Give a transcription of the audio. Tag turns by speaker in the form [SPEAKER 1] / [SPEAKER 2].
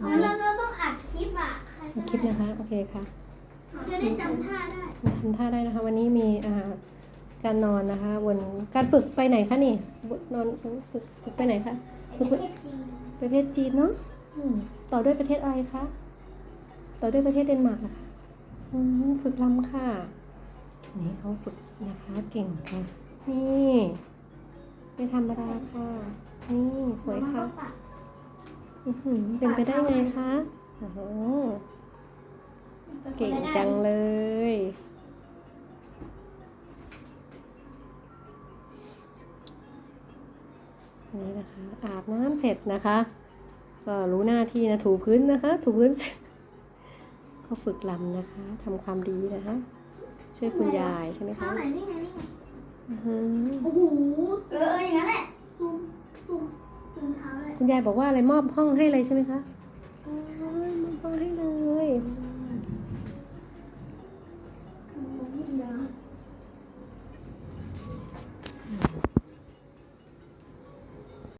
[SPEAKER 1] อ๋อเราเราต้องอัดคลิปอะใคร
[SPEAKER 2] คลิปนะคะ โอเคค่ะ
[SPEAKER 1] จะได้จำท่าได้
[SPEAKER 2] ทำท่าได้นะคะ วันนี้มีอ่าการนอนนะคะบนการฝึกไปไหนคะนี่นอนฝึกฝึกไปไหนคะ
[SPEAKER 1] ประเทศจีน
[SPEAKER 2] ประเทศจีนเนาะอืมต่อด้วยประเทศอะไรคะต่อด้วยประเทศเดนมาร์กนะคะอืมฝึกลำค่ะ นี่เขาฝึกนะคะเก่งค่ะ นี่ ไม่ธรรมดาค่ะ นี่สวยค่ะ
[SPEAKER 1] มันก็ปัด
[SPEAKER 2] อื้อหือ เป็นไปได้ไงคะ โอ้โห เก่งจังเลย นี่นะคะ อาบน้ำเสร็จนะคะ ก็รู้หน้าที่นะ ถูพื้นนะคะ ถูพื้นเสร็จ ก็ฝึกลำนะคะ ทำความดีนะคะ ช่วยคุณยายใช่ไหม
[SPEAKER 1] เท้า
[SPEAKER 2] คะ
[SPEAKER 1] ไหนนี่ไงนี่ไง
[SPEAKER 2] อื้อหือ
[SPEAKER 1] โอ้โห
[SPEAKER 2] คุณยายบอกว่าอะไรมอบห้องให้เลยใช่ไหมคะ